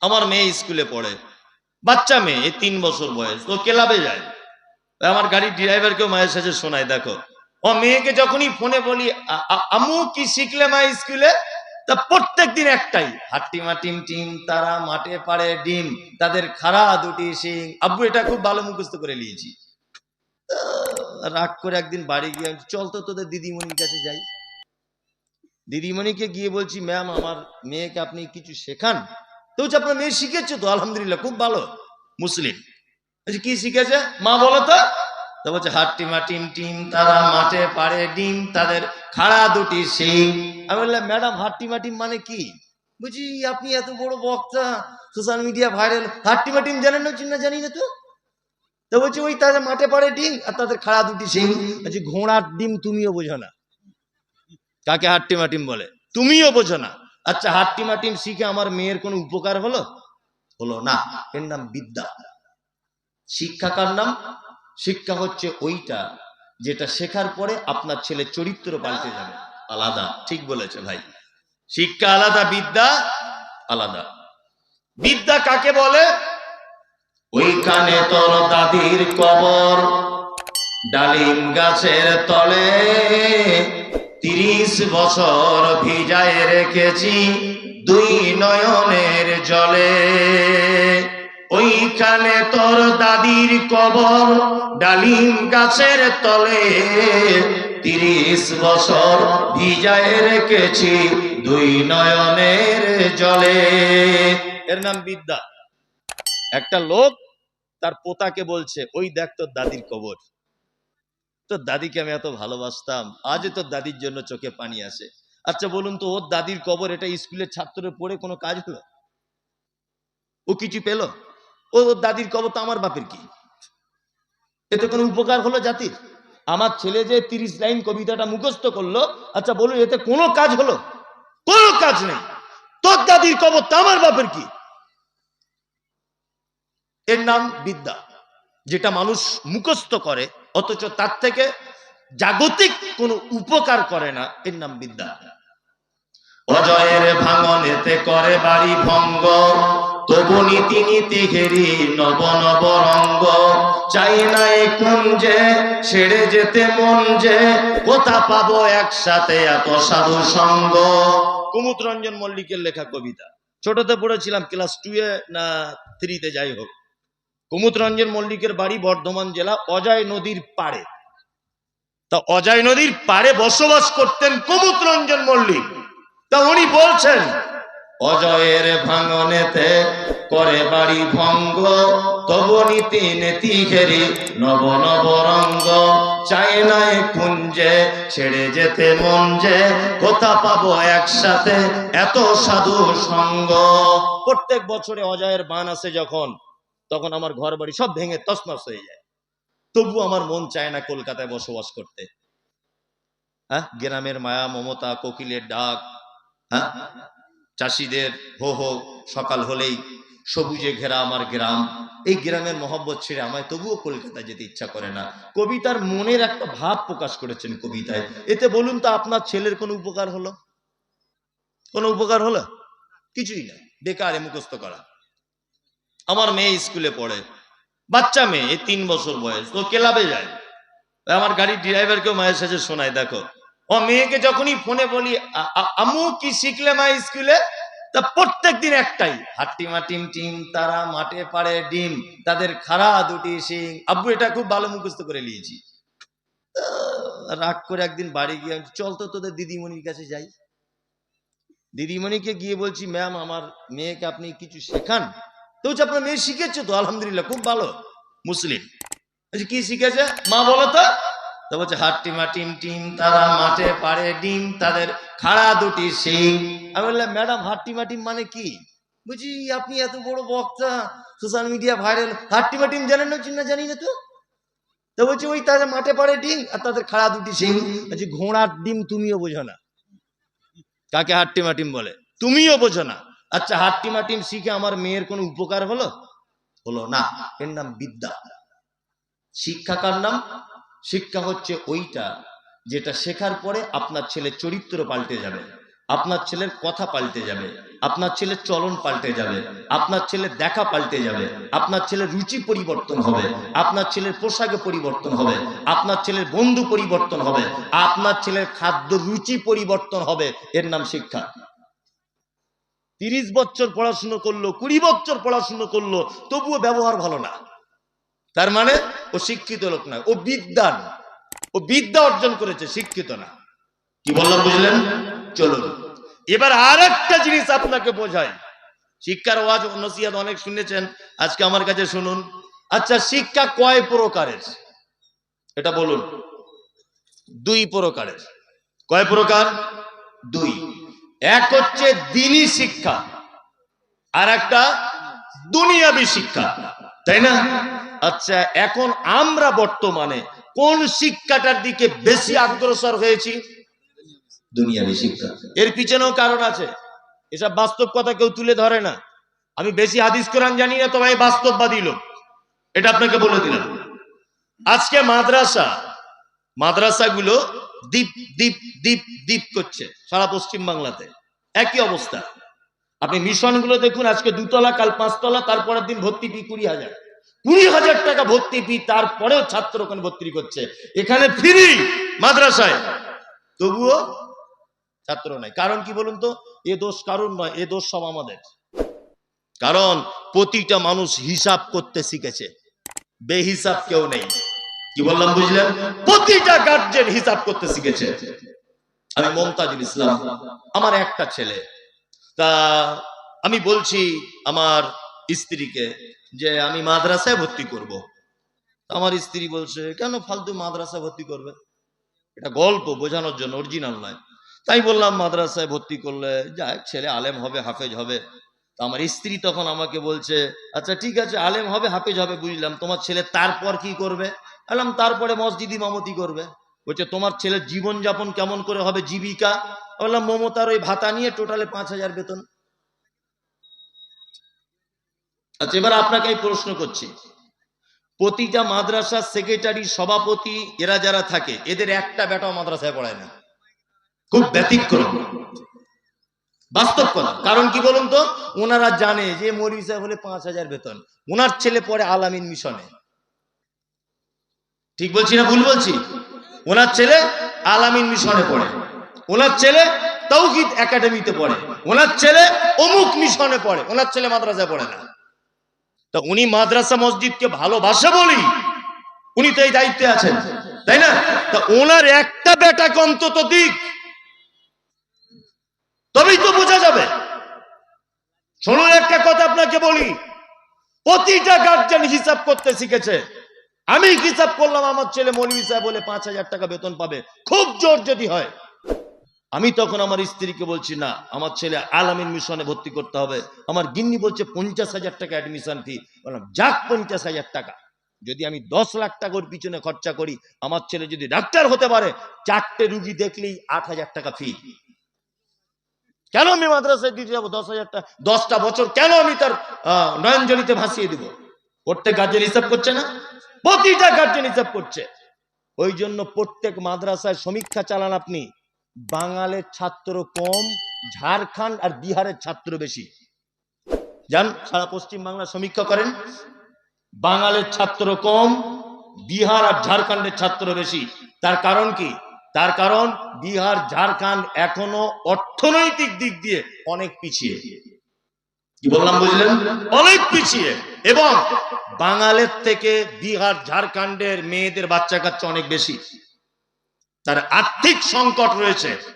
আমার মেয়ে স্কুলে পড়ে। বাচ্চা মেয়ে, এই তিন বছর বয়স। তো ক্লাবে যায়। আমার গাড়ির ড্রাইভারকেও মায়ের সাথে শোনায়, দেখো। ও মেয়েকে যখনই ফোনে বলি, "আ- আ- আম্মু কি শিখলে মা স্কুলে? তা প্রত্যেক দিন একটাই হাট্টিমা টিম টিম, তারা মাঠে পাড়ে ডিম, তাদের খাড়া দুটি সিং আব্বু এটা খুব ভালো মুখস্থ করে নিয়েছি। রাগ করে একদিন বাড়ি গিয়ে চল তো তোদের দিদিমণির কাছে যাই। দিদিমণিকে গিয়ে বলছি, ম্যাম, আমার মেয়েকে আপনি কিছু শেখান? তো বলছে আপনার মেয়ে শিখেছে তো? আলহামদুলিল্লাহ, খুব ভালো। মুসলিম। কি শিখেছে? মা বলো তো। তো বলছে, হাট্টিমা টিম টিম, তারা মাঠে পাড়ে ডিম, তাদের খাড়া দুটি সিং আমি বললাম, ম্যাডাম, হাট্টিমা টিম মানে কি? বুঝি আপনি এত বড় বক্তা, সোশ্যাল মিডিয়া ভাইরাল। হাট্টিমা টিম জানেন না, চিন্না জানি না তো? তো বলছি, ওই তাদের মাঠে পাড়ে ডিম আর তাদের খাড়া দুটি সিং বলছি, ঘোড়ার ডিম তুমিও বোঝো না। কাকে হাট্টিমা টিম বলে? তুমিও বোঝো না। আচ্ছা হাট্টিমা টিম শিখে আমার মেয়ের কোনো উপকার হলো? হলো না। এর নাম বিদ্যা। শিক্ষা কার নাম? শিক্ষা হচ্ছে ওইটা যেটা শেখার পরে আপনার ছেলে চরিত্র পাল্টে যাবে। আলাদা, ঠিক বলেছে ভাই। শিক্ষা আলাদা, বিদ্যা আলাদা। বিদ্যা কাকে বলে? ওইখানে তোর দাদির কবর, ডালিম গাছের তলে। তিরিশ বছর ভিজায় রেখেছি দুই নয়নের জলে। ওইখানে তোর দাদির কবর ডালিম গাছের তলে। তিরিশ বছর ভিজায় রেখেছি দুই নয়নের জলে। এর নাম বিদ্যা। একটা লোক তার পোতাকে বলছে, ওই দেখ তোর দাদির কবর। তোর দাদিকে আমি এত ভালোবাসতাম, আজও তোর দাদির জন্য চোখে পানি আসে। আচ্ছা বলুন তো, ওর দাদির কবর এটা স্কুলের ছাত্রের পড়ে কোনো কাজ হলো? ও কিছু পেল? ও, ওর দাদির কবর তো আমার বাপের কি? এতে কোনো উপকার হলো জাতির? আমার ছেলে যে তিরিশ লাইন কবিতাটা মুখস্থ করল আচ্ছা বলুন, এতে কোনো কাজ হলো? কোনো কাজ নেই। তোর দাদির কবর তো আমার বাপের কি? এর নাম বিদ্যা, যেটা মানুষ মুখস্থ করে অথচ তার থেকে জাগতিক কোনো উপকার করে না, এর নাম বিদ্যা। অজয়ের ভাঙনেতে করে বাড়ি ভঙ্গ, তবু নীতি নীতি ঘেরি নব নব রঙ্গ। চাই না এ কুঞ্জে ছেড়ে যেতে মন যে, কোথা পাবো একসাথে এত সাধু সঙ্গ। কুমুদ রঞ্জন মল্লিকের লেখা কবিতা। ছোটতে পড়েছিলাম ক্লাস টু এ না থ্রিতে যাই হোক। কুমুদ রঞ্জন মল্লিকের বাড়ি বর্ধমান জেলা অজয় নদীর পাড়ে। তা অজয় নদীর পাড়ে বসবাস করতেন কুমুদ রঞ্জন মল্লিক। তা উনি বলছেন অজয়ের ভাঙনেতে করে বাড়ি ভঙ্গ তবু নীতি নেতি ঘেরি নব নব রঙ্গ। চাই নাই কুঞ্জে ছেড়ে যেতে মন যে কোথা পাবো একসাথে এত সাধু সঙ্গ। প্রত্যেক বছরে অজয়ের বান আসে যখন তখন আমার ঘর বাড়ি সব ভেঙে তছনছ হয়ে যায়। তবু আমার মন চায় না কলকাতায় বসবাস করতে। হ্যাঁ? গ্রামের মায়া, মমতা, কোকিলের ডাক হ্যাঁ? চাষিদের হো হো, সকাল হলেই সবুজে ঘেরা আমার গ্রাম। এই গ্রামের মহব্বত ছেড়ে আমায় তবুও কলকাতা যেতে ইচ্ছা করে না। কবিতার মনের একটা ভাব প্রকাশ করেছেন কবিতায়। এতে বলুন তো আপনার ছেলের কোনো উপকার হলো? কোনো উপকার হলো? কিছুই না। বেকারে মুখস্থ করা। আমার মেয়ে স্কুলে পড়ে। বাচ্চা মেয়ে তিন বছর বয়স তো ক্লাবে যায়। আমার গাড়ির ড্রাইভারকেও মায়ের সাথে শোনায়, দেখো। ও মেয়েকে যখনই ফোনে বলি, "আ- আ- কি শিখলে মা স্কুলে? তা প্রত্যেক দিন একটাই হাট্টিমা টিম টিম, তারা মাঠে পাড়ে ডিম, তাদের খাড়া দুটি সিং আব্বু, এটা খুব ভালো মুখস্থ করে নিয়েছি। রাগ করে একদিন বাড়ি গিয়ে চল তো তোদের দিদিমণির কাছে যাই। দিদিমণিকে গিয়ে বলছি, ম্যাম, আমার মেয়েকে আপনি কিছু শেখান। তো বলছে আপনার মেয়ে শিখেছে তো, আলহামদুলিল্লাহ, খুব ভালো। মুসলিম। বলছি কি শিখেছে? মা বলো তো। বলছে হাট্টিমা টিম টিম, তারা মাঠে পাড়ে ডিম, তাদের খাড়া দুটি সিং আমি বললাম, ম্যাডাম হাট্টিমা টিম মানে কি? বুঝি আপনি এত বড় বক্তা, সোশ্যাল মিডিয়া ভাইরাল। হাট্টিমা টিম জানেন না চিন্না জানি না তো। তো বলছি, ওই তাদের মাঠে পাড়ে ডিম আর তাদের খাড়া দুটি সিং বলছি, ঘোড়ার ডিম তুমিও বোঝো না। কাকে হাট্টিমা টিম বলে? তুমিও বোঝো না। আচ্ছা হাট্টিমা টিম শিখে আমার মেয়ের কোনো উপকার হলো? হলো না। এর নাম বিদ্যা। শিক্ষা কার নাম? শিক্ষা হচ্ছে ওইটা যেটা শেখার পরে আপনার ছেলে চরিত্র পাল্টে যাবে, আপনার ছেলের কথা পাল্টে যাবে, আপনার ছেলে চলন পাল্টে যাবে, আপনার ছেলে দেখা পাল্টে যাবে, আপনার ছেলের রুচি পরিবর্তন হবে, আপনার ছেলের পোশাকে পরিবর্তন হবে, আপনার ছেলের বন্ধু পরিবর্তন হবে, আপনার ছেলের খাদ্য রুচি পরিবর্তন হবে। এর নাম শিক্ষা। তিরিশ বছর পড়াশুনো করল, কুড়ি বছর পড়াশুনো করল, তবুও ব্যবহার ভালো না। তার মানে ও শিক্ষিত লোক না ও বিদ্যান ও বিদ্যা অর্জন করেছে, শিক্ষিত না। কি বললাম, বুঝলেন? চলুন। এবার আর একটা জিনিস আপনাকে বোঝায় শিক্ষার ওয়াজ নসিহাত অনেক শুনেছেন, আজকে আমার কাছে শুনুন। আচ্ছা শিক্ষা কয় প্রকারের? এটা বলুন। দুই প্রকারের। কয় প্রকার? দুই। এক হচ্ছে দিনী শিক্ষা আর একটা দুনিয়াবি শিক্ষা তাই না? আচ্ছা এখন আমরা বর্তমানে কোন শিক্ষাটার দিকে বেশি অগ্রসর হয়েছি? দুনিয়াবি শিক্ষা। এর পিছনেও কারণ আছে। এসব বাস্তব কথা কেউ তুলে ধরে না। আমি বেশি হাদিস কোরআন জানি না তবে বাস্তববাদী লোক। এটা আপনাকে বলে দিলাম। আজকে মাদ্রাসা মাদ্রাসাগুলো দ্বীপ দ্বীপ দ্বীপ দ্বীপ করছে সারা পশ্চিম বাংলাতে। একই অবস্থা। আপনি মিশনগুলো দেখুন, আজকে দুতলা, কাল পাঁচতলা, তারপরের দিন ভর্তি ফি কুড়ি হাজার। কুড়ি হাজার টাকা ভর্তি ফি, তারপরেও ছাত্র ওখানে ভর্তি করছে। এখানে ফ্রি মাদ্রাসায়। তবুও ছাত্র নাই কারণ কি বলুন তো? এ দোষ কারণ নয়, এ দোষ সব আমাদের। কারণ প্রতিটা মানুষ হিসাব করতে শিখেছে। বেহিসাব কেউ নেই। কি বললাম বুঝলেন? প্রতিটা গার্জেন হিসাব করতে শিখেছে। আমি মমতাজুল ইসলাম, আমার একটা ছেলে। তা আমি বলছি আমার স্ত্রীকে যে আমি মাদ্রাসায় ভর্তি করব। আমার স্ত্রী বলছে, কেন ফালতু মাদ্রাসায় ভর্তি করবে? এটা গল্প, বোঝানোর জন্য অরিজিনাল নয়। তাই বললাম, মাদ্রাসায় ভর্তি করলে যাক, ছেলে আলেম হবে, হাফেজ হবে। তা আমার স্ত্রী তখন আমাকে বলছে আচ্ছা ঠিক আছে, আলেম হবে, হাফেজ হবে, বুঝলাম। তোমার ছেলে তারপর কি করবে? বললাম তারপরে মসজিদি ইমামতি করবে। বলছে, তোমার ছেলের জীবনযাপন কেমন করে হবে, জীবিকা? বললাম মমতার ওই ভাতা নিয়ে টোটালে পাঁচ হাজার বেতন। আচ্ছা এবার আপনাকে আমি প্রশ্ন করছি। প্রতিটা মাদ্রাসার সেক্রেটারি, সভাপতি, এরা যারা থাকে, এদের একটা বেটাও মাদ্রাসায় পড়ায় না। খুব ব্যতিক্রম। বাস্তব কথা। কারণ কি বলুন তো? ওনারা জানে যে সাহেব হলে পাঁচ হাজার বেতন। ওনার ছেলে পড়ে আলামিন মিশনে। ঠিক বলছি না ভুল বলছি? ওনার ছেলে আলামিন মিশনে পড়ে। ওনার ছেলে তৌহিদ একাডেমিতে পড়ে। ওনার ছেলে অমুক মিশনে পড়ে। ওনার ছেলে মাদ্রাসায় পড়ে না। তা উনি মাদ্রাসা মসজিদকে ভালোবাসে বলি উনি তো এই দায়িত্বে আছেন, তাই না? তা ওনার একটা বেটাকে অন্তত দিক তবেই তো বোঝা যাবে। শুনুন একটা কথা আপনাকে বলি। প্রতিটা গার্জেন হিসাব করতে শিখেছে। আমি হিসাব করলাম, আমার ছেলে মৌলভী সাহেব বলে পাঁচ হাজার টাকা বেতন পাবে। খুব জোর যদি হয়। আমি তখন আমার স্ত্রীকে বলছি, না, আমার ছেলে আলামিন মিশনে ভর্তি করতে হবে। আমার গিন্নি বলছে, পঞ্চাশ হাজার টাকা অ্যাডমিশন ফি বললাম, যাক, পঞ্চাশ হাজার টাকা। যদি আমি দশ লাখ টাকার পিছনে খরচা করি, আমার ছেলে যদি ডাক্তার হতে পারে, চারটে রুগী দেখলেই আট হাজার টাকা ফি কেন আমি মাদ্রাসায় দিতে যাব? দশ হাজার টাকা দশটা বছর কেন আমি তার নয়নজলিতে ভাসিয়ে দিব? প্রত্যেক গার্জেন হিসাব করছে না? প্রতিটা গার্জেন হিসাব করছে। ওই জন্য প্রত্যেক মাদ্রাসায় সমীক্ষা চালান আপনি। বাঙালের ছাত্র কম, ঝাড়খণ্ড আর বিহারের ছাত্র বেশি। যান, সারা পশ্চিম বাংলা সমীক্ষা করেন। বাঙালের ছাত্র কম, বিহার আর ঝাড়খণ্ডের ছাত্র বেশি। তার কারণ কি? তার কারণ বিহার, ঝাড়খণ্ড এখনও অর্থনৈতিক দিক দিয়ে অনেক পিছিয়ে। কি বললাম বুঝলেন? অনেক পিছিয়ে। এবং বাঙালের থেকে বিহার, ঝাড়খণ্ডের মেয়েদের বাচ্চা কাচ্চা অনেক বেশি। তার আর্থিক সংকট রয়েছে।